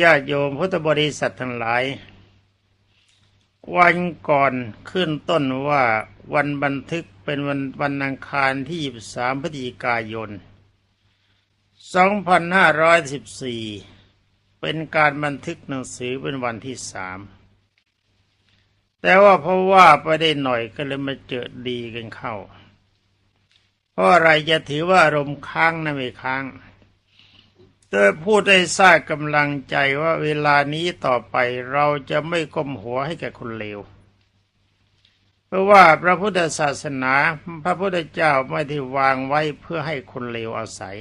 ญาติโยมพุทธบริษัททั้งหลาย วันก่อนขึ้นต้นว่าวันบันทึกเป็นวันวันอังคารที่ 23พฤศจิกายน 2514 เป็นการบันทึกหนังสือเป็นวันที่สามแต่ว่าเพราะว่าไปได้หน่อยก็เลยมาเจอดีกันเข้า เพราะอะไรจะถือว่าอารมณ์ค้างนะไม่ค้าง โดยพูดได้ทราบกำลังใจว่าเวลานี้ต่อไปเราจะไม่ก้มหัวให้แก่คนเลว เพราะว่าพระพุทธศาสนาพระพุทธเจ้าไม่ได้วางไว้เพื่อให้คนเลวอาศัย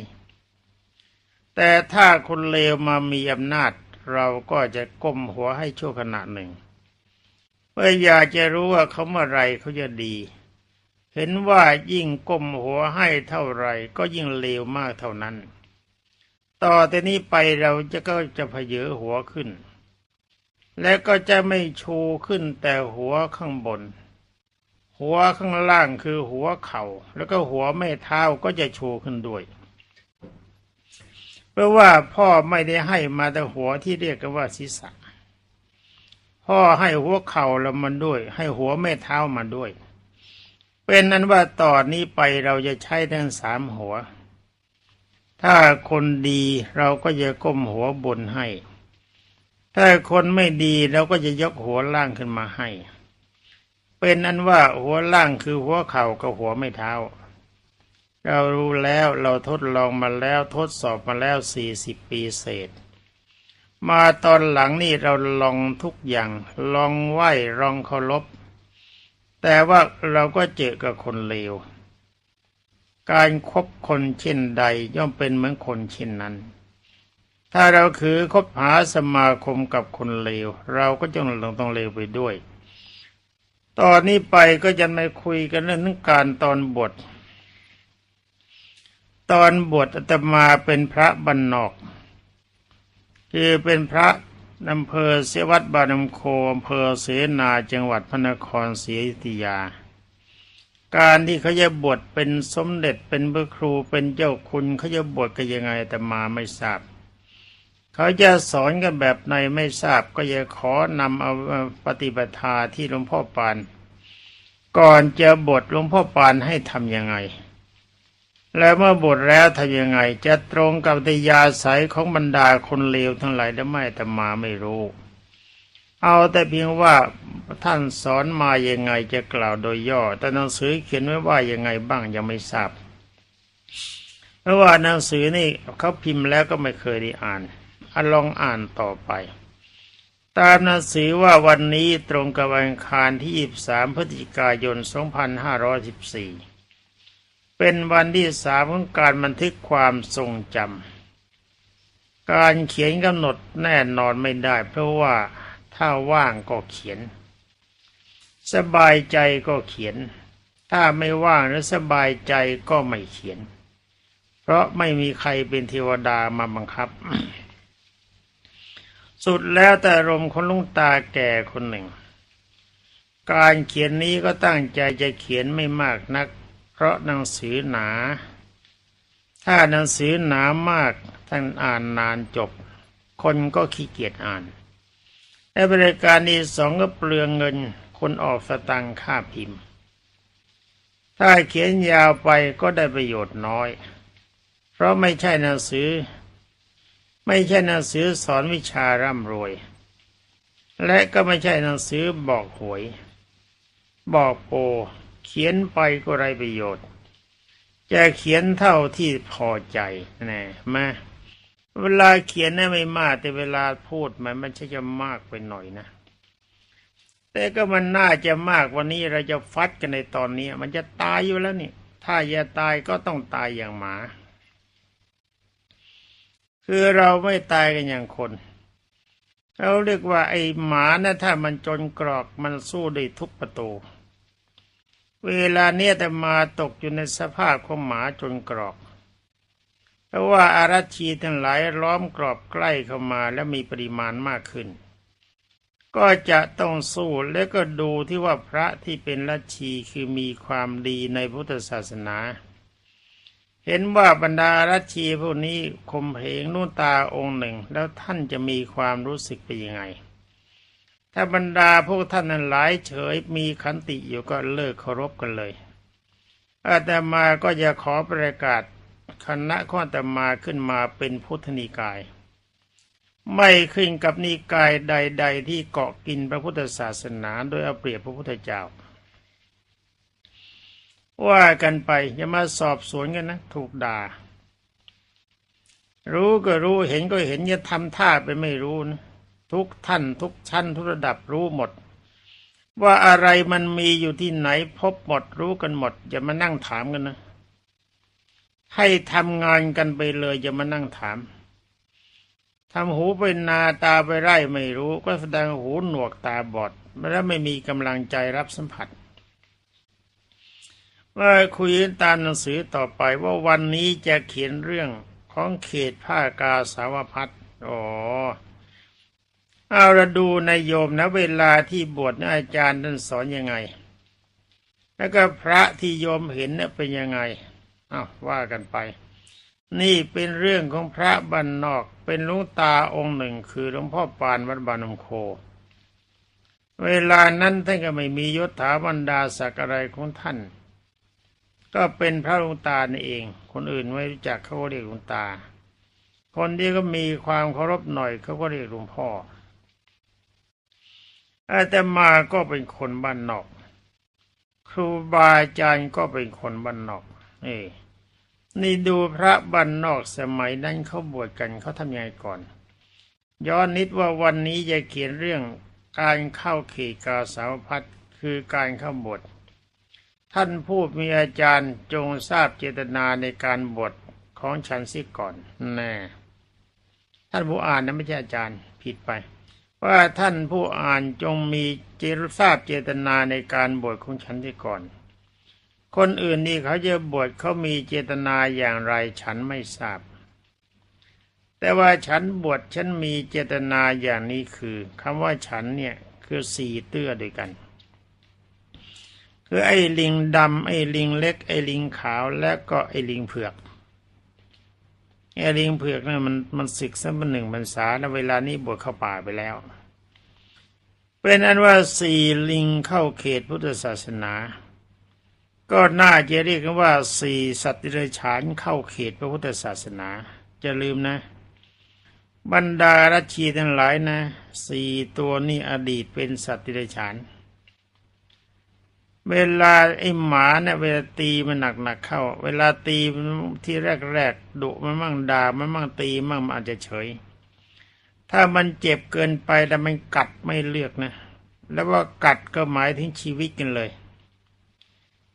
แต่ถ้าคนเลวมามีอำนาจ เราก็จะก้มหัวให้ชั่วขณะหนึ่งเพื่ออยากจะรู้ว่าเขาเมื่อไรเขาจะดี เห็นว่ายิ่งก้มหัวให้เท่าไรก็ยิ่งเลวมากเท่านั้น ต่อแต่นี้ไปเราจะก็จะเพเยอหัวขึ้น และก็จะไม่ชูขึ้นแต่หัวข้างบน หัวข้างล่างคือหัวเขา่า แล้วก็หัวแม่เท้าก็จะชูขึ้นด้วย เพราะว่าพ่อไม่ได้ให้มาแต่หัวที่เรียกกันว่าศีรษะ พ่อให้หัวเข่าแล้วมันด้วย ให้หัวแม่เท้ามาด้วย เป็นนั้นว่าต่อนนี้ไปเราจะใช้ทั้งสามหัว ถ้าคนดีเราก็จะก้มหัวบนให้ ถ้าคนไม่ดีเราก็จะยกหัวล่างขึ้นมาให้ เป็นนั้นว่าหัวล่างคือหัวเข่ากับหัวไม่เท้า เรารู้แล้วเราทดลองมาแล้วทดสอบมาแล้วสี่สิบปีเศษ มาตอนหลังนี่เราลองทุกอย่าง ลองไหวลองเคารพแต่ว่าเราก็เจอกับคนเลว การครบคนเช่นใดย่อมเป็นเหมือนคนเช่นนั้น ถ้าเราคือคบหาสมาคมกับคนเลว เราก็จะต้องต้องเลวไปด้วย ตอนนี้ไปก็จะไม่คุยกันเรื่องการตอนบท ตอนบวชอาตมาเป็นพระบรรนอก คือเป็นพระอำเภอเสวัดบานมโคอำเภอเสนาจังหวัดพระนครศรีอยุธยา การที่เขาจะบวชเป็นสมเด็จเป็นพระครูเป็นเจ้าคุณเขาจะบวชกันยังไงแต่มาไม่ทราบ เขาจะสอนกันแบบในไม่ทราบ ก็จะขอนำเอาปฏิปทาที่หลวงพ่อปาน ก่อนจะบวชหลวงพ่อปานให้ทำยังไง แล้วเมื่อบวชแล้วทำยังไง จะตรงกับติยาสายของบรรดาคนเลวทั้งหลายหรือไม่แต่มาไม่รู้เอาแต่เพียงว่า ท่านสอนมายังไงจะกล่าวโดยย่อ แต่หนังสือเขียนไว้ว่ายังไงบ้างยังไม่ทราบ เพราะว่าหนังสือนี่เขาพิมพ์แล้วก็ไม่เคยได้อ่านอลองอ่านต่อไป ตามหนังสือว่าวันนี้ตรงกับวันคารที่ 23 พฤศจิกายน 2514 เป็นวันที่สามของการบันทึกความทรงจำการเขียนกำหนดแน่นอนไม่ได้ เพราะว่าถ้าว่างก็เขียน สบายใจก็เขียน ถ้าไม่ว่างหรือสบายใจก็ไม่เขียน เพราะไม่มีใครเป็นเทวดามาบังคับ สุดแล้วแต่อารมคนลุงตาแก่คนหนึ่ง การเขียนนี้ก็ตั้งใจจะเขียนไม่มากนัก เพราะหนังสือหนา ถ้าหนังสือหนามากท่านอ่านนานจบ คนก็ขี้เกียจอ่านและบริการที่สองก็เปลืองเงิน คนออกสตังค่าพิมพ์ ถ้าเขียนยาวไปก็ได้ประโยชน์น้อย เพราะไม่ใช่หนังสือ ไม่ใช่หนังสือสอนวิชาร่ำรวย และก็ไม่ใช่หนังสือบอกหวย บอกโป เขียนไปก็ไรประโยชน์ จะเขียนเท่าที่พอใจแน่มาเวลาเขียนน่ะไม่มากแต่เวลาพูดมันมันใช่จะมากไปหน่อยนะ แต่ก็มันน่าจะมากวันนี้เราจะฟัดกันในตอนนี้มันจะตายอยู่แล้วนี่ ถ้าอย่าตายก็ต้องตายอย่างหมา คือเราไม่ตายกันอย่างคน เราเรียกว่าไอ้หมานะถ้ามันจนกรอกมันสู้ได้ทุกประตู เวลาเนี้ยแต่มาตกอยู่ในสภาพของหมาจนกรอกเพราะว่าอารัชีทั้งหลายล้อมกรอบใกล้เข้ามาและมีปริมาณมากขึ้น ก็จะต้องสู้และก็ดูที่ว่าพระที่เป็นลัชชีคือมีความดีในพุทธศาสนา เห็นว่าบรรดารัชชีพวกนี้ข่มเหงนุ่นตาองค์หนึ่ง แล้วท่านจะมีความรู้สึกเป็นยังไง ถ้าบรรดาพวกท่านนั้นหลายเฉยมีขันติอยู่ก็เลิกเคารพกันเลยอาตมาก็จะขอประกาศคณะข้ออาตมาขึ้นมาเป็นพุทธนิกาย ไม่ขึ้นกับนิกายใด ๆ ที่เกาะกินพระพุทธศาสนา โดยเอาเปรียบพระพุทธเจ้า ว่ากันไปอย่ามาสอบสวนกันนะ ถูกด่า รู้ก็รู้เห็นก็เห็นอย่าทำท่าไปไม่รู้นะทุกท่านทุกชั้นทุกระดับรู้หมด ว่าอะไรมันมีอยู่ที่ไหนพบหมดรู้กันหมด อย่ามานั่งถามกันนะ ให้ทำงานกันไปเลยอย่ามานั่งถาม ทำหูไปนาตาไปไร่ไม่รู้ก็แสดงหูหนวกตาบอด แล้วไม่มีกำลังใจรับสัมผัสว่าคุยตามหนังสือต่อไปว่าวันนี้จะเขียนเรื่องของเขตผ้ากาสาวพัดอ๋อเอาละดูนายโยมนะเวลาที่บวชนะอาจารย์ท่านสอนยังไง แล้วก็พระที่โยมเห็นเนี่ยเป็นยังไงอ้าวว่ากันไป นี่เป็นเรื่องของพระบ้านนอก เป็นลวงตาองค์หนึ่ง คือหลวงพ่อปานวัดบานมโค เวลานั้นท่านก็ไม่มียศถาบรรดาศักดิ์อะไรของท่าน ก็เป็นพระลวงตานี่เอง คนอื่นไม่รู้จักเขาก็เรียกลวงตา คนที่ก็มีความเคารพหน่อยเขาก็เรียกหลวงพ่ออาตมาก็เป็นคนบ้านนอก ครูบาอาจารย์ก็เป็นคนบ้านนอกนี่ นี่ดูพระบ้านนอกสมัยนั้นเขาบวชกันเขาทำยังไงก่อน ย้อนนิดว่าวันนี้จะเขียนเรื่องการเข้าเขตกาสาวพัดคือการเข้าบวชท่านผู้มีอาจารย์จงทราบเจตนาในการบวชของฉันสิก่อนแน่ท่านผู้อ่านนะไม่ใช่อาจารย์ผิดไป ว่าท่านผู้อ่านจงมีเจตทราบเจตนาในการบวชของฉันสิก่อน คนอื่นนี่เขาจะบวชเขามีเจตนาอย่างไรฉันไม่ทราบ แต่ว่าฉันบวชฉันมีเจตนาอย่างนี้คือคำว่าฉันเนี่ยคือสี่เตื้อด้วยกัน คือไอ้ลิงดำไอ้ลิงเล็ก ไอ้ลิงขาวและก็ไอ้ลิงเผือกไอ้ลิงเผือกเนี่ยมันมันศึกสักหนึ่งพรรษาแล้วเวลานี้บวชเข้าป่าไปแล้ว เป็นอันว่าสี่ลิงเข้าเขตพุทธศาสนา ก็น่าจะเรียกกันว่าสี่สัตว์เดรัจฉานเข้าเขตพระพุทธศาสนาจะลืมนะ บรรดารัชีทั้งหลายนะสี่ตัวนี้อดีตเป็นสัตว์เดรัจฉาน เวลาไอ้หมาเนี่ยเวลาตีมันหนักๆเข้า เวลาตีที่แรกๆดุมันมั่งด่ามันมั่งตีมั่งมันอาจจะเฉย ถ้ามันเจ็บเกินไปแล้วมันกัดไม่เลือกนะ แล้วว่ากัดก็หมายถึงชีวิตกันเลย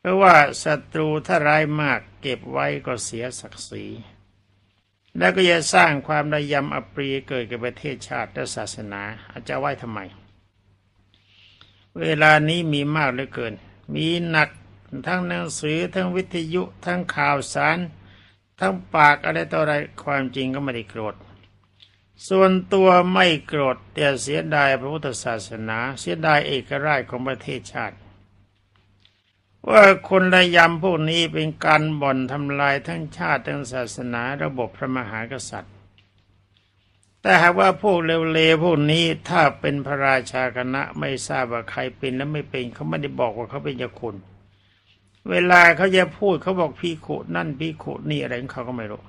เพราะว่าศัตรูถ้าร้ายมากเก็บไว้ก็เสียศักดิ์ศรีแล้วก็จะสร้างความระยำอปรีเกิดกับประเทศชาติและศาสนาอาจจะไหว้ทำไม เวลานี้มีมากเหลือเกิน มีหนักทั้งหนังสือทั้งวิทยุทั้งข่าวสาร ทั้งปากอะไรต่ออะไรความจริงก็ไม่ได้โกรธ ส่วนตัวไม่โกรธแต่เสียดายพระพุทธศาสนา เสียดายเอกราชของประเทศชาติ ว่าคนระยำพวกนี้เป็นการบ่อนทำลายทั้งชาติทั้งศาสนาระบบพระมหากษัตริย์ แต่หากว่าพวกเลวๆพวกนี้ถ้าเป็นพระราชาคณะไม่ทราบว่าใครเป็นและไม่เป็นเขาไม่ได้บอกว่าเขาเป็นเจ้าคุณเวลาเขาจะพูดเขาบอกพี่ขุนั่นพี่ขุนี่อะไรเขาก็ไม่รู้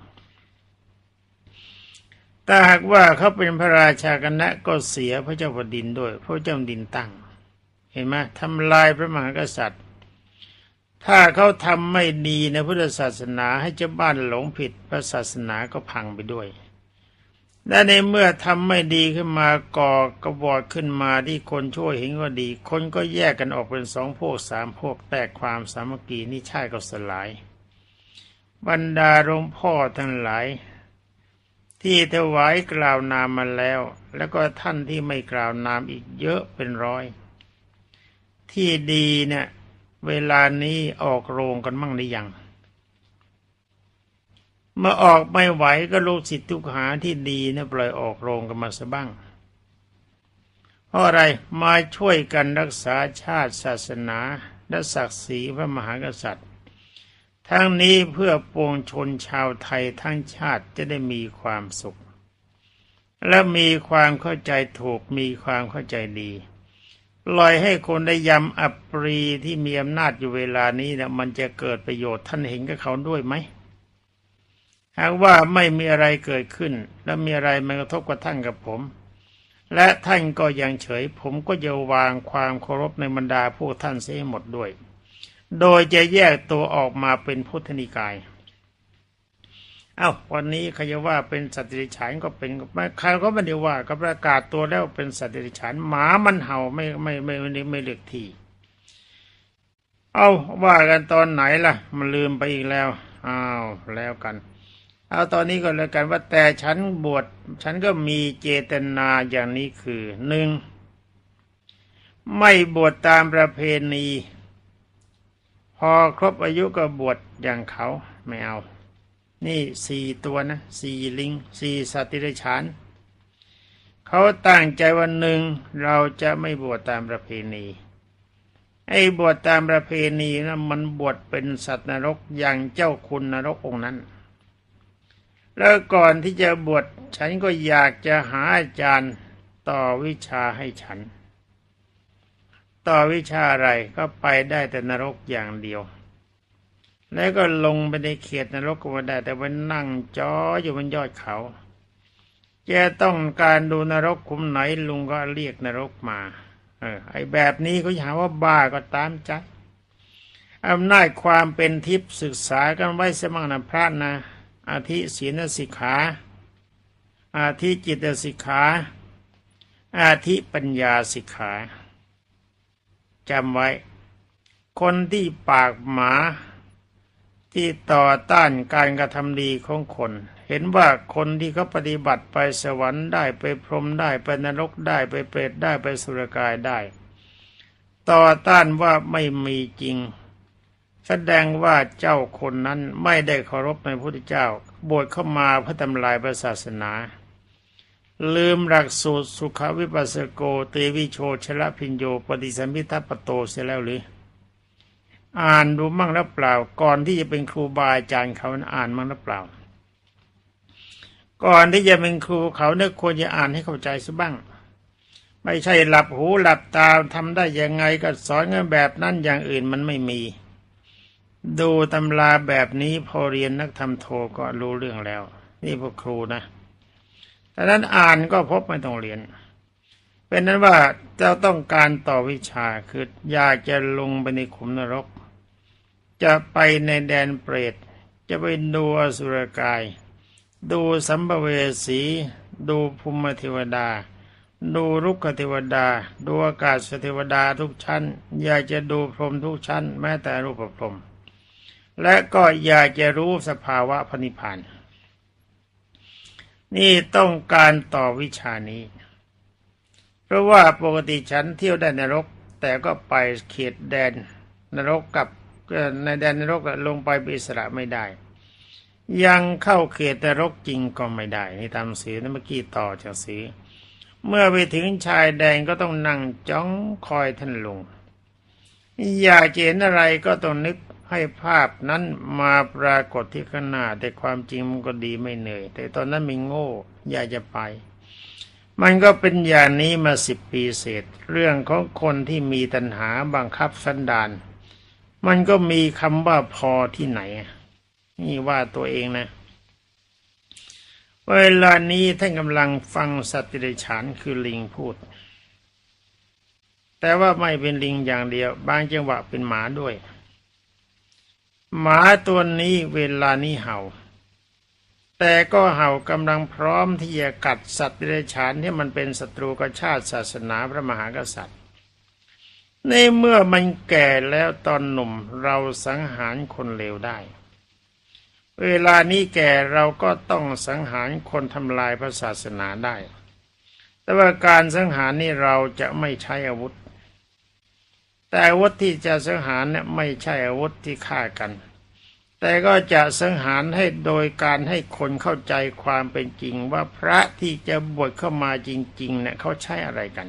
แต่หากว่าเขาเป็นพระราชาคณะก็เสียพระเจ้าแผ่นดินด้วย พระเจ้าดินตั้ง เห็นไหมทำลายพระมหากษัตริย์ ถ้าเขาทำไม่ดีในพุทธศาสนาให้เจ้าบ้านหลงผิดพระศาสนาก็พังไปด้วยและในเมื่อทำไม่ดีขึ้นมาก่อกระบอดขึ้นมาที่คนช่วยเห็นก็ดี คนก็แยกกันออกเป็นสองพวกสามพวกแตกความสามัคคีนี่ใช่ก็สลาย บรรดาหลวงพ่อทั้งหลาย ที่ถวายกล่าวนามมาแล้ว แล้วก็ท่านที่ไม่กล่าวนามอีกเยอะเป็นร้อย ที่ดีเนี่ย เวลานี้ออกโรงกันมั่งหรือยัง เมื่อออกไม่ไหวก็ลูกศิษย์ทุกหาที่ดีนะปล่อยออกโรงกันมาซะบ้าง เพราะอะไรมาช่วยกันรักษาชาติศาสนาและศักดิ์ศรีพระมหากษัตริย์ ทั้งนี้เพื่อปวงชนชาวไทยทั้งชาติจะได้มีความสุข และมีความเข้าใจถูกมีความเข้าใจดี ลอยให้คนได้ยำอัปรีที่มีอำนาจอยู่เวลานี้นะมันจะเกิดประโยชน์ท่านเห็นกับเขาด้วยไหมหากว่าไม่มีอะไรเกิดขึ้น และมีอะไรมากระทบกับท่านกับผม และท่านก็ยังเฉย ผมก็จะวางความเคารพในบรรดาพวกท่านเสียให้หมดด้วย โดยจะแยกตัวออกมาเป็นพุทธนิกาย เอา้าวันนี้ใครจะว่าเป็นสัตว์ดรัจฉานก็เป็นใครก็ไม่ได้ว่าก็ประกาศตัวแล้วเป็นสัตว์ดรัจฉานหมามันเห่าไม่ไม่ไม่ไม่ไม่เลือกทีเอาว่ากันตอนไหนล่ะ มันลืมไปอีกแล้วอ้าวแล้วกัน เอาตอนนี้ก็แล้วกันว่าแต่ฉันบวชฉันก็มีเจตนาอย่างนี้คือหนึ่งไม่บวชตามประเพณี พอครบอายุก็บวชอย่างเขาไม่เอา นี่สี่ตัวนะสี่ลิงสี่สัตว์ติรฉานเขาตั้งใจวันหนึ่งเราจะไม่บวชตามประเพณี ไอ้บวชตามประเพณีนะมันบวชเป็นสัตว์นรกอย่างเจ้าคุณนรกองค์นั้น แล้วก่อนที่จะบวชฉันก็อยากจะหาอาจารย์ต่อวิชาให้ฉัน ต่อวิชาอะไรก็ไปได้แต่นรกอย่างเดียว แล้วก็ลงไปในเขตนรกก็ไม่ได้ แต่ว่านั่งจ้ออยู่บนยอดเขาแกต้องการดูนรกคุมไหนลุงก็เรียกนรกมา เออ ไอแบบนี้เขาหาว่าบ้าก็ตามใจอำนาจความเป็นทิพย์ศึกษากันไว้สมังนะพระนะ อาทิศีลสิกขา อาทิจิตสิกขา อาทิปัญญาสิกขาจำไว้ คนที่ปากหมา ที่ต่อต้านการกระทำดีของคน เห็นว่าคนที่เขาปฏิบัติไปสวรรค์ได้ไปพรหมได้ไปนรกได้ไปเปรตได้ไปสุรกายได้ ต่อต้านว่าไม่มีจริง แสดงว่าเจ้าคนนั้นไม่ได้เคารพในพระพุทธเจ้า บวชเข้ามาเพื่อทำลายศาสนา ลืมหลักสูตรสุขวิปัสสโกเตวิโชชละพิญโยปฏิสัมพิทัปโตเสียแล้วหรือ อ่านดูมั่งแล้วเปล่า ก่อนที่จะเป็นครูบาอาจารย์เขาอ่านมั่งแล้วเปล่า ก่อนที่จะเป็นครูเขาเนี่ยควรจะอ่านให้เข้าใจซะบ้าง ไม่ใช่หลับหูหลับตาทำได้ยังไงก็สอนกันแบบนั้นอย่างอื่นมันไม่มี ดูตำราแบบนี้พอเรียนนักธรรมโทก็รู้เรื่องแล้ว นี่พวกครูนะแต่นั้นอ่านก็พบไม่ต้องเรียนเป็นนั้นว่าเจ้าต้องการต่อวิชาคืออยากจะลงไปในขุมนรก จะไปในแดนเปรต จะไปดูอสุรกาย ดูสัมภเวสี ดูภูมิเทวดา ดูรุกขเทวดา ดูอากาศเทวดาทุกชั้น อยากจะดูพรหมทุกชั้น แม้แต่รูปพรหมและก็อยากจะรู้สภาวะพนิพพานนี่ต้องการต่อวิชานี้ เพราะว่าปกติฉันเที่ยวได้นรก แต่ก็ไปเขตแดนนรกกับ ในแดนนรกลงไปเป็นอิสระไม่ได้ ยังเข้าเขตนรกจริงก็ไม่ได้นี่ตามสีนั่นเมื่อกี้ต่อจากสีเมื่อไปถึงชายแดนก็ต้องนั่งจ้องคอยท่านลง อยากเห็นอะไรก็ต้องนึกให้ภาพนั้นมาปรากฏที่ข้างหน้าแต่ความจริงมันก็ดีไม่เหนื่อย แต่ตอนนั้นมีโง่อยากจะไป มันก็เป็นอย่างนี้มาสิบปีเศษ เรื่องของคนที่มีตัณหาบังคับสันดาน มันก็มีคำว่าพอที่ไหน นี่ว่าตัวเองนะ เวลานี้ท่านกำลังฟังสัตว์เดรัจฉานคือลิงพูด แต่ว่าไม่เป็นลิงอย่างเดียว บางจังหวะเป็นหมาด้วย หมาตัวนี้เวลานี้เห่า แต่ก็เห่ากำลังพร้อมที่จะกัดสัตว์เดรัจฉานที่มันเป็นศัตรูกับชาติศาสนาพระมหากษัตริย์ ในเมื่อมันแก่แล้วตอนหนุ่มเราสังหารคนเลวได้ เวลานี้แก่เราก็ต้องสังหารคนทำลายพระศาสนาได้ แต่ว่าการสังหารนี่เราจะไม่ใช้อาวุธ แต่อาวุธที่จะสังหารเนี่ยไม่ใช่อาวุธที่ฆ่ากัน แต่ก็จะสังหารให้โดยการให้คนเข้าใจความเป็นจริงว่าพระที่จะบวชเข้ามาจริงๆเนี่ยเขาใช้อะไรกัน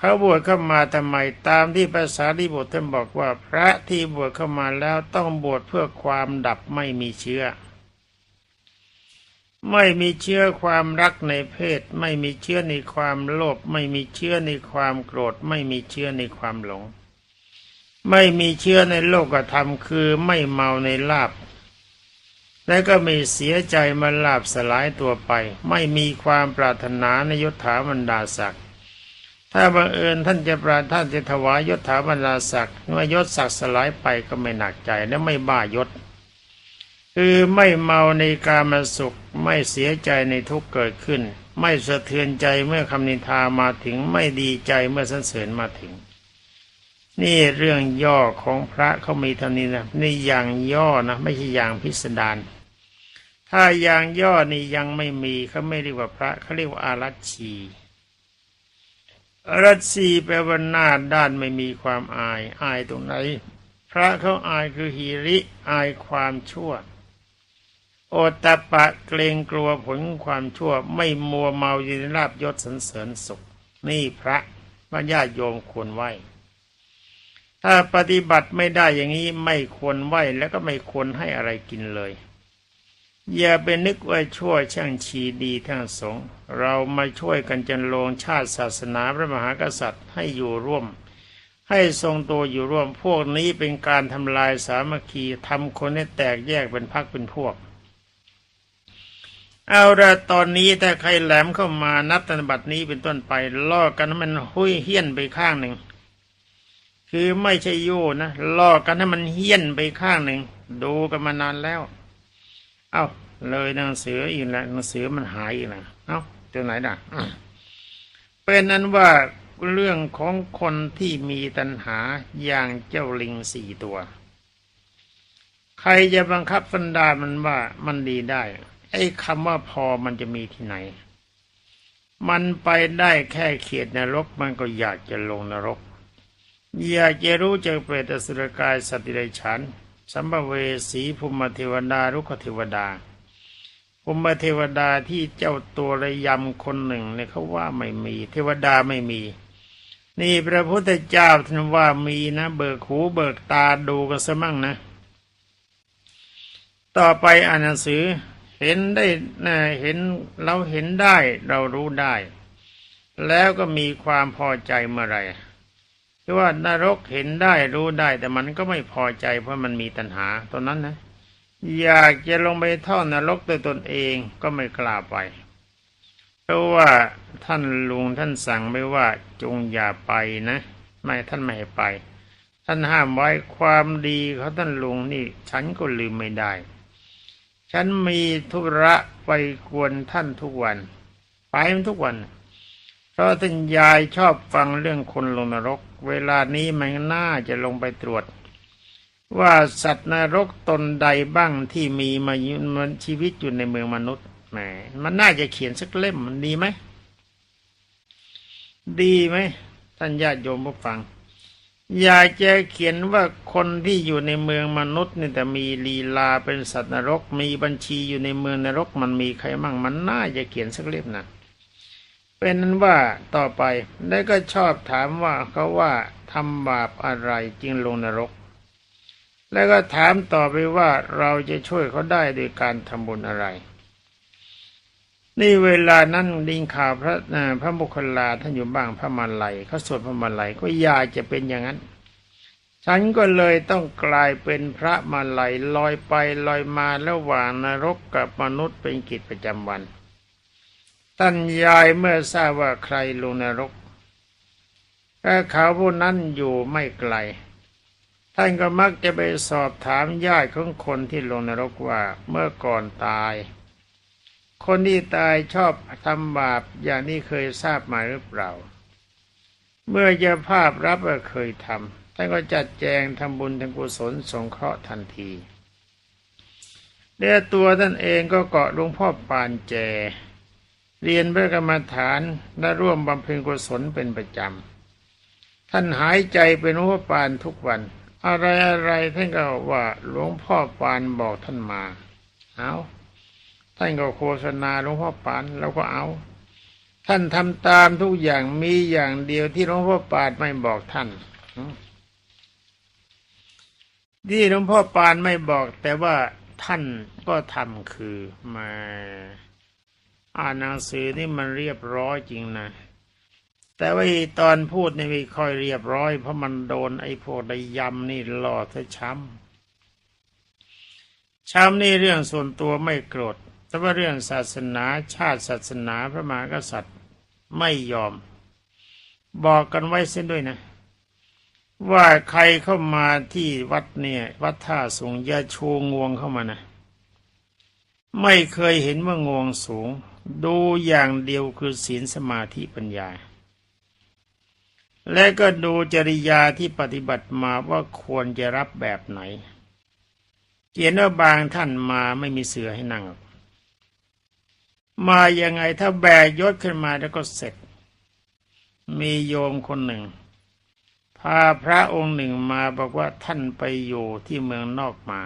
เขาบวชเข้ามาทำไมตามที่ภาษาลิบุตรท่านบอกว่า พระที่บวชเข้ามาแล้วต้องบวชเพื่อความดับไม่มีเชื้อ ไม่มีเชื้อความรักในเพศ ไม่มีเชื้อในความโลภไม่มีเชื้อในความโกรธ ไม่มีเชื้อในความหลง ไม่มีเชื้อในโลกธรรมคือไม่เมาในลาบและก็ไม่เสียใจมาลาบสลายตัวไป ไม่มีความปรารถนาในยศถาบรรดาศักดิ์ ถ้าบังเอิญท่านจะปราท่านจะถวายยศถาบรรดาศักดิ์เมื่อยศศักดิ์สลายไปก็ไม่หนักใจและไม่บ้ายศ คือไม่เมาในการมาสุขไม่เสียใจในทุกเกิดขึ้น ไม่สะเทือนใจเมื่อคำนินทามาถึงไม่ดีใจเมื่อสรรเสริญมาถึง นี่เรื่องย่อของพระเขามีเท่านี้นะนี่อย่างย่อนะ ไม่ใช่อย่างพิสดารถ้าอย่างย่อนี่ยังไม่มีเขาไม่เรียกว่าพระเขาเรียกว่าอารัชชี รัชชีแปลว่าหน้าด้านไม่มีความอาย อายตรงไหน พระเขาอายคือฮีริอายความชั่ว โอตะปะเกรงกลัวผลความชั่ว ไม่มัวเมายู่ในลาบยศสันเสริญสุข นี่พระว่าญาติโยมควรไหวถ้าปฏิบัติไม่ได้อย่างนี้ไม่ควรไหวแล้วก็ไม่ควรให้อะไรกินเลย อย่าไปนึกว่าช่วยช่างชีดีทั้งสงเรามาช่วยกันจันโลงชาติศาสนาพระมหากษัตริย์ให้อยู่ร่วม ให้ทรงตัวอยู่ร่วมพวกนี้เป็นการทำลายสามัคคีทำคนให้แตกแยกเป็นพักเป็นพวก เอาละตอนนี้ถ้าใครแหลมเข้ามานับธนบัตรนี้เป็นต้นไปล่อกันให้มันหุยเฮี้ยนไปข้างหนึ่ง คือไม่ใช่โย่นะล่อกันให้มันเฮี้ยนไปข้างหนึ่ง ดูกันมานานแล้ว เอาเลยหนังสืออีกแล้วหนังสือมันหายอีกแล้วเอาตัวไหนด่ะอะเป็นนั้นว่าเรื่องของคนที่มีตัณหาอย่างเจ้าลิงสี่ตัว ใครจะบังคับสันดามันว่ามันดีได้ ไอ้คำว่าพอมันจะมีที่ไหน มันไปได้แค่เขียดนรกมันก็อยากจะลงนรก อยากจะรู้จักเปรตสุรกายสัตว์ดิเรกชัน สัมภเวสีภูมิเทวดารุกขเทวดาภูมิเทวดาที่เจ้าตัวระยำคนหนึ่งเนี่ยเขาว่าไม่มี เทวดาไม่มี นี่พระพุทธเจ้าท่านว่ามีนะ เบิกหูเบิกตาดูกันซะมั่งนะ ต่อไปอ่านหนังสือเห็นได้นะเห็นเราเห็นได้เรารู้ได้ แล้วก็มีความพอใจเมื่อไห ร่ที่ว่านรกเห็นได้รู้ได้แต่มันก็ไม่พอใจเพราะมันมีตัณหาตอนนั้นนะ อยากจะลงไปท่อนรกด้วยตนเองก็ไม่กล้าไป เพราะว่าท่านลุงท่านสั่งไม่ว่าจงอย่าไปนะ ไม่ท่านไม่ให้ไป ท่านห้ามไว้ความดีเขาท่านลุงนี่ ฉันก็ลืมไม่ได้ ฉันมีธุระไปกวนท่านทุกวัน ไปทุกวัน เพราะท่านยายชอบฟังเรื่องคนลงนรก เวลานี้มันน่าจะลงไปตรวจ ว่าสัตว์นรกตนใดบ้างที่มีมาอยู่มันชีวิตอยู่ในเมืองมนุษย์แหมมันน่าจะเขียนสักเล่มมันดีไหม ดีไหมท่านญาติโยมผู้ฟัง อยากจะเขียนว่าคนที่อยู่ในเมืองมนุษย์นี่แต่มีลีลาเป็นสัตว์นรก มีบัญชีอยู่ในเมืองนรก มันมีใครมั่งมันน่าจะเขียนสักเล่มนะ เป็นนั้นว่าต่อไปได้ก็ชอบถามว่าเขาว่าทำบาปอะไรจึงลงนรก แล้วก็ถามต่อไปว่าเราจะช่วยเขาได้โดยการทำบุญอะไร นี่เวลานั้นดิงข่าวพระพระบุคลาท่านอยู่บ้างพระมาลัยเขาสวดพระมาลัยก็อยากจะเป็นอย่างนั้น ฉันก็เลยต้องกลายเป็นพระมาลัยลอยไปลอยมาระหว่างนรกกับมนุษย์เป็นกิจประจำวัน ท่านยายเมื่อทราบว่าใครลงนรกถ้าเขาผู้นั้นอยู่ไม่ไกล ท่านก็มักจะไปสอบถามญาติของคนที่ลงนรกว่าเมื่อก่อนตาย คนที่ตายชอบทำบาปอย่างนี้เคยทราบมาหรือเปล่า เมื่อเจะภาพรับว่าเคยทำท่านก็จัดแจงทำบุญทำกุศลสงเคราะห์ทันทีเดียตัวท่านเองก็เกาะหลวงพ่อปานแจ เรียนพระกรรมฐานและร่วมบำเพ็ญกุศลเป็นประจำ ท่านหายใจเป็นหลวงพ่อปานทุกวัน อะไรอะไรท่านก็ว่าหลวงพ่อปานบอกท่านมา เอาท่านก็โฆษณาหลวงพ่อปานเราก็เอา ท่านทำตามทุกอย่างมีอย่างเดียวที่หลวงพ่อปานไม่บอกท่านที่หลวงพ่อปานไม่บอก แต่ว่าท่านก็ทำคือมา อ่านหนังสือนี่มันเรียบร้อยจริงนะ แต่ว่าตอนพูดนี่ไม่ค่อยเรียบร้อย เพราะมันโดนไอ้พวกได้ยำนี่หล่อซะช้ำช้ำนี่เรื่องส่วนตัวไม่โกรธ แต่ว่าเรื่องศาสนาชาติศาสนาพระมหากษัตริย์ไม่ยอม บอกกันไว้เส้นด้วยนะ ว่าใครเข้ามาที่วัดเนี่ย วัดท่าสูงอย่าชูงวงเข้ามานะ ไม่เคยเห็นว่างวงสูง ดูอย่างเดียวคือศีลสมาธิปัญญา และก็ดูจริยาที่ปฏิบัติมาว่าควรจะรับแบบไหนเกียนว่าบางท่านมาไม่มีเสือให้นั่ง มายังไงถ้าแบกยศขึ้นมาแล้วก็เสร็จ มีโยมคนหนึ่ง พาพระองค์หนึ่งมาบอกว่าท่านไปอยู่ที่เมืองนอกมา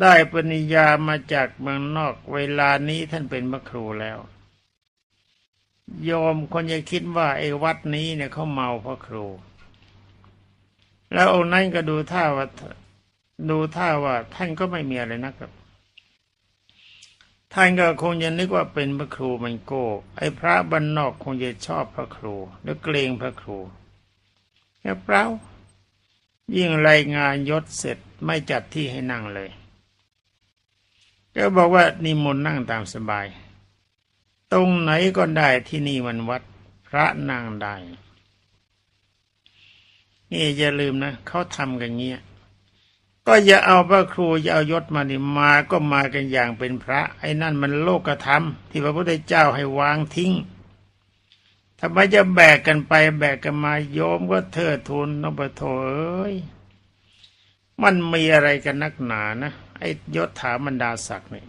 ได้ปริญญามาจากเมืองนอกเวลานี้ท่านเป็นพระครูแล้ว โยมคนจะคิดว่าไอ้วัดนี้เนี่ยเขาเมาพระครู แล้วองค์นั้นก็ดูท่าว่าดูท่าว่าท่านก็ไม่มีอะไรนะครับ ท่านก็คงจะนึกว่าเป็นพระครูมันโก้ ไอ้พระบรรนอกคงจะชอบพระครู แล้วเกรงพระครูแค่เปล่ายิ่งรายงานยศเสร็จไม่จัดที่ให้นั่งเลย ก็บอกว่านิมนต์นั่งตามสบาย ตรงไหนก็ได้ที่นี่มันวัดพระนั่งได้ นี่อย่าลืมนะเขาทำกันเงี้ย ก็อย่าเอาพระครูอย่าเอายศมานี่มาก็มากันอย่างเป็นพระ ไอ้นั่นมันโลกธรรม ที่พระพุทธเจ้าให้วางทิ้งทำไมจะแบกกันไป แบกกันมาโยมก็เทิดทูนนบโทเอ้ยมันมีอะไรกันนักหนานะ อ้ยศถาบรรดาศักดิ์เนี่ย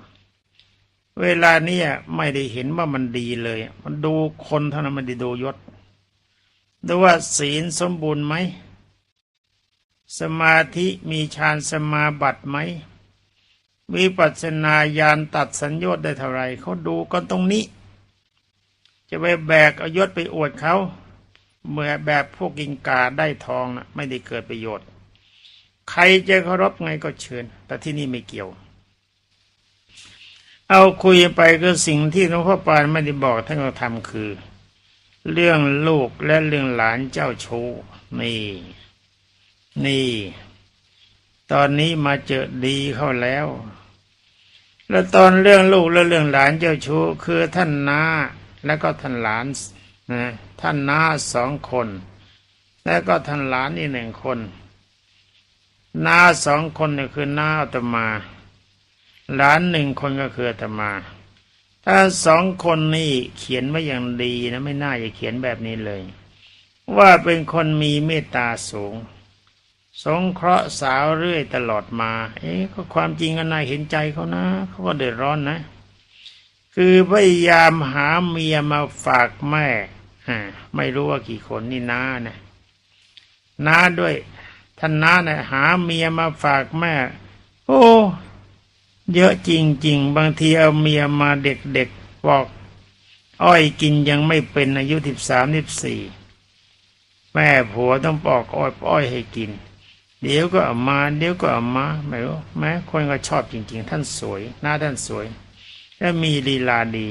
เวลาเนี้ยไม่ได้เห็นว่ามันดีเลย มันดูคนเท่านั้นมันได้ดูยศดูว่าศีลสมบูรณ์ไหม สมาธิมีฌานสมาบัติไหมวิปัสสนาญาณตัดสัญญาได้เท่าไรเขาดูกันตรงนี้ จะไปแบกเอายศไปอวดเขาเมื่อแบบพวกกิงกาได้ทองนะไม่ได้เกิดประโยชน์ ใครจะเคารพไงก็เชิญ แต่ที่นี่ไม่เกี่ยว เอาคุยไปก็สิ่งที่หลวงพ่อปานไม่ได้บอกท่านก็ทำคือ เรื่องลูกและเรื่องหลานเจ้าชู้นี่นี่ ตอนนี้มาเจอดีเข้าแล้ว แล้วตอนเรื่องลูกและเรื่องหลานเจ้าชู้คือท่านนาแล้วก็ท่านหลานนะท่านนาสองคน แล้วก็ท่านหลานอีกหนึ่งคน น้าสองคนนี่คือน้าอาตมา หลานหนึ่งคนก็คืออาตมาถ้าสองคนนี่เขียนไว้อย่างดีนะไม่น่าจะเขียนแบบนี้เลย ว่าเป็นคนมีเมตตาสูง สงเคราะห์สาวเรื่อยตลอดมา เอ๊ะก็ความจริงก็น่าเห็นใจเขานะเขาก็เดือดร้อนนะ คือพยายามหาเมียมาฝากแม่ไม่รู้ว่ากี่คนนี่น้านะน้าด้วย ท่านน้านะหาเมียมาฝากแม่ โอ้ เยอะจริง ๆ บางทีเอาเมียมาเด็กๆบอก อ้อยกินยังไม่เป็นอายุสิบสามสิบสี่แม่ผัวต้องปอกอ้อยอ้อยให้กิน เดี๋ยวก็เอามาเดี๋ยวก็เอามาไม่รู้แม้คนก็ชอบจริง ๆ ท่านสวย หน้าท่านสวย และมีลีลาดี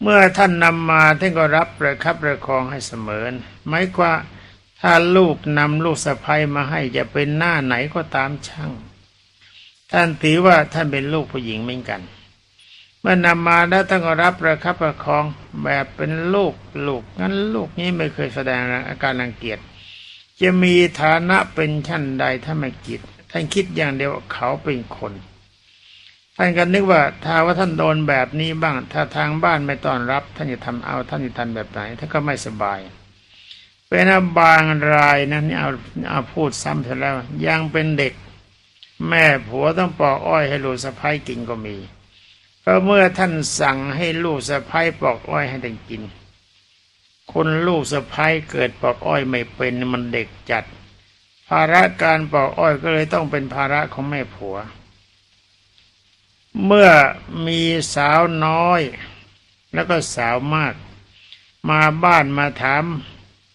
เมื่อท่านนำมาท่านก็รับประคับประคองให้เสมอหมายความ ถ้าลูกนำลูกสะใภ้มาให้จะเป็นหน้าไหนก็ตามช่าง ท่านถือว่าท่านเป็นลูกผู้หญิงเหมือนกันเมื่อนำมาแล้วท่านก็รับประคับประคองแบบเป็นลูกลูกงั้นลูกนี้ไม่เคยแสดงอาการรังเกียจจะมีฐานะเป็นชั้นใดถ้าไม่กิดท่านคิดอย่างเดียวเขาเป็นคนท่านก็นึกว่าถ้าว่าท่านโดนแบบนี้บ้าง ถ้าทางบ้านไม่ต้อนรับ ท่านจะทำเอาท่านจะทำแบบไหนท่านก็ไม่สบาย เป็นบางรายนะนี่เอาเอาพูดซ้ำเสร็จแล้ว ยังเป็นเด็ก แม่ผัวต้องปอกอ้อยให้ลูกสะพ้ายกินก็มีก็เมื่อท่านสั่งให้ลูกสะพ้ายปอกอ้อยให้ท่านกิน คนลูกสะพ้ายเกิดปอกอ้อยไม่เป็นมันเด็กจัด ภาระการปอกอ้อยก็เลยต้องเป็นภาระของแม่ผัว เมื่อมีสาวน้อย แล้วก็สาวมาก มาบ้านมาถาม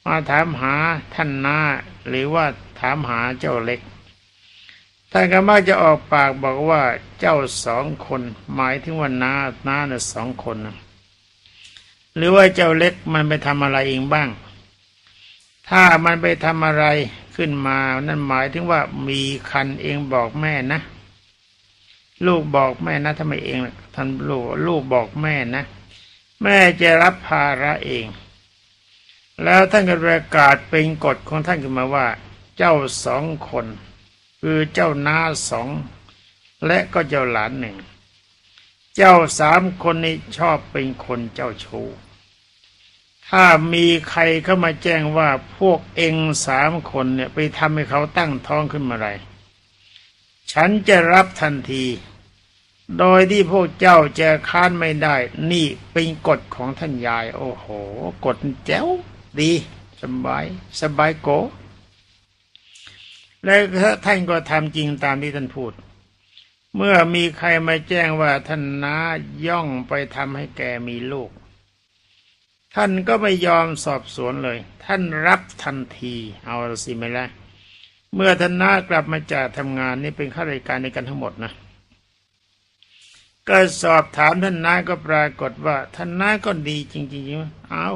มาถามหาท่านนาหรือว่าถามหาเจ้าเล็กท่านก็มักจะออกปากบอกว่าเจ้าสองคน หมายถึงว่านานาน่ะสองคนนะหรือว่าเจ้าเล็กมันไปทำอะไรเองบ้าง ถ้ามันไปทำอะไรขึ้นมานั่นหมายถึงว่ามีคันเองบอกแม่นะ ลูกบอกแม่นะทำไมเองท่านลูกลูกบอกแม่นะ แม่จะรับภาระเอง แล้วท่านก็ประกาศเป็นกฎของท่านขึ้นมาว่า เจ้าสองคน คือเจ้าน้าสอง และก็เจ้าหลานหนึ่ง เจ้าสามคนนี้ชอบเป็นคนเจ้าชู้ถ้ามีใครเข้ามาแจ้งว่าพวกเองสามคนเนี่ยไปทำให้เขาตั้งท้องขึ้นมาไร ฉันจะรับทันที โดยที่พวกเจ้าจะค้านไม่ได้ นี่เป็นกฎของท่านยาย โอ้โห กฎแจ๋ว ดีสบาย สบายโก และท่านก็ทำจริงตามที่ท่านพูด เมื่อมีใครมาแจ้งว่าท่านน้าย่องไปทำให้แกมีลูก ท่านก็ไม่ยอมสอบสวนเลย ท่านรับทันทีเอาสิไม่ละเมื่อท่านน้ากลับมาจากทำงานนี่เป็นข้าราชการในกันทั้งหมดนะก็สอบถามท่านน้าก็ปรากฏว่าท่านน้าก็ดีจริงๆเอา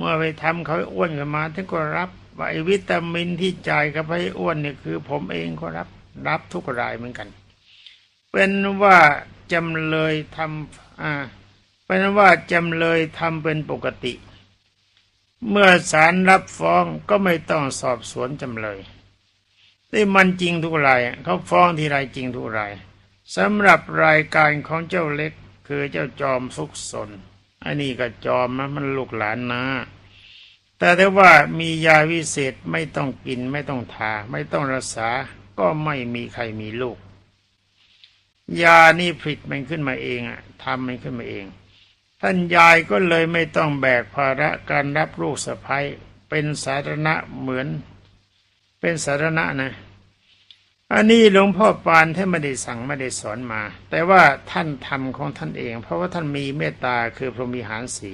เมื่อไปทำเขาอ้วนกันมาท่านก็รับว่าไอ้วิตามินที่จ่ายกับให้อ้วนเนี่ยคือ ผมเองก็รับรับทุกรายเหมือนกัน เป็นว่าจำเลยทำอ่าเป็นว่าจำเลยทำเป็นปกติ เมื่อศาลรับฟ้องก็ไม่ต้องสอบสวนจำเลยที่มันจริงทุกรายเขาฟ้องทีไรจริงทุกรายสำหรับรายการของเจ้าเล็กคือเจ้าจอมสุกสน อันนี้ก็จอมนมันลูกหลานนาแต่ถ้าว่ามียาวิเศษไม่ต้องกินไม่ต้องทา ไม่ต้องรักษา ก็ไม่มีใครมีลูก ยานี่ผลิตมันขึ้นมาเองอะทำมันขึ้นมาเอง ท่านยายก็เลยไม่ต้องแบกภาระการรับลูกสะพ้ยเป็นสาธารณะเหมือน เป็นสาธารณะนะ อันนี้หลวงพ่อปานท่านไม่ได้สั่งไม่ได้สอนมา แต่ว่าท่านทำของท่านเอง เพราะว่าท่านมีเมตตาคือพรหมิหารสี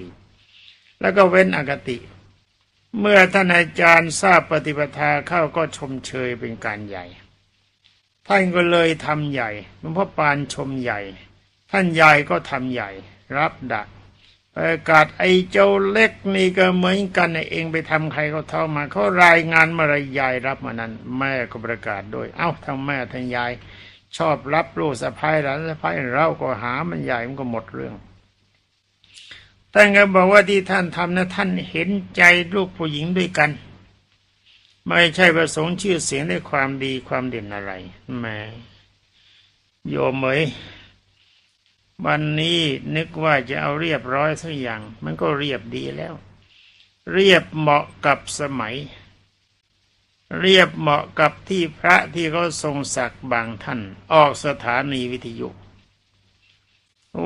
แล้วก็เว้นอกติเมื่อท่านอาจารย์ทราบปฏิปทาเข้าก็ชมเชยเป็นการใหญ่ ท่านก็เลยทำใหญ่หลวงพ่อปานชมใหญ่ ท่านใหญ่ก็ทำใหญ่ รับดัก ประกาศไอ้เจ้าเล็กนี่ก็เหมือนกันเองไปทำใครเขาเท่ามาเขารายงานมาระยายรับมานั้น แม่ก็ประกาศด้วยเอ้าทั้งแม่ทั้งยาย ชอบรับลูกสะพ้ายหลานสะพ้ายเราก็หามันใหญ่มันก็หมดเรื่องท่านก็บอกว่าที่ท่านทำนะท่านเห็นใจลูกผู้หญิงด้วยกัน ไม่ใช่ประสงค์ชื่อเสียงในความดีความเด่นอะไรแม่โยมเอ๋ย วันนี้นึกว่าจะเอาเรียบร้อยสักอย่าง มันก็เรียบดีแล้ว เรียบเหมาะกับสมัย เรียบเหมาะกับที่พระที่เขาทรงศักดิ์บางท่าน ออกสถานีวิทยุ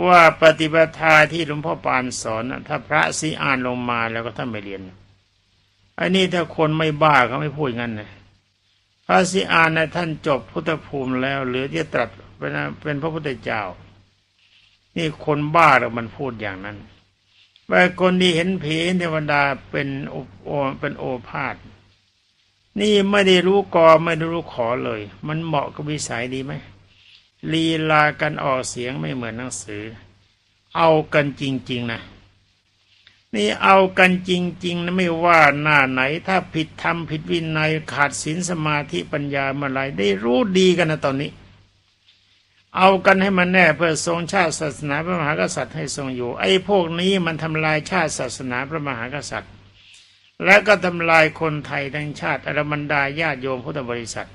ว่าปฏิปทาที่หลวงพ่อปานสอนนะถ้าพระสีอ่านลงมาแล้วก็ท่านไม่เรียนอันนี้ถ้าคนไม่บ้าเขาไม่พูดงั้นนะพระสีอ่านนะท่านจบพุทธภูมิแล้วเหลือที่ตรัสเป็นเป็นพระพุทธเจ้า นี่คนบ้าหรือมันพูดอย่างนั้นว่าคนที่เห็นผีเทวดาเป็นโอเป็นโอภาษนี่ไม่ได้รู้กอไม่ได้รู้ขอเลย มันเหมาะกับวิสัยดีไหมลีลากันออกเสียงไม่เหมือนหนังสือ เอากันจริง ๆนะนี่เอากันจริงๆนะไม่ว่าหน้าไหน ถ้าผิดธรรมผิดวินัยขาดศีลสมาธิปัญญาเมื่อไรได้รู้ดีกันนะตอนนี้ เอากันให้มันแน่เพื่อทรงชาติศาสนาพระมหากษัตริย์ให้ทรงอยู่ ไอ้พวกนี้มันทำลายชาติศาสนาพระมหากษัตริย์ และก็ทำลายคนไทยทั้งชาติอรมันดาญาติโยมพุทธบริษัท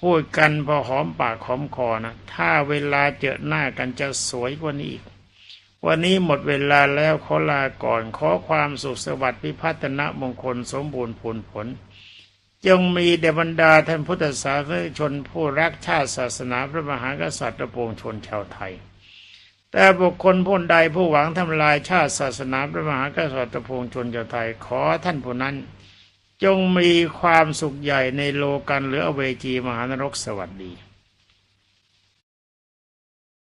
พูดกันพอหอมปากหอมคอนะ ถ้าเวลาเจอหน้ากันจะสวยกว่านี้อีก วันนี้หมดเวลาแล้วขอลาก่อนขอความสุขสวัสดิ์พิพัฒนมงคลสมบูรณ์ผลผล จงมีเดบรรดาท่านพุทธศาสนิกชนผู้รักชาติศาสนาพระมหากษัตริย์และปวงชนชาวไทย แต่บุคคลผู้ใดผู้หวังทำลายชาติศาสนาพระมหากษัตริย์และปวงชนชาวไทย ขอท่านผู้นั้น จงมีความสุขใหญ่ในโลกันหรืออเวจีมหานรกสวัสดี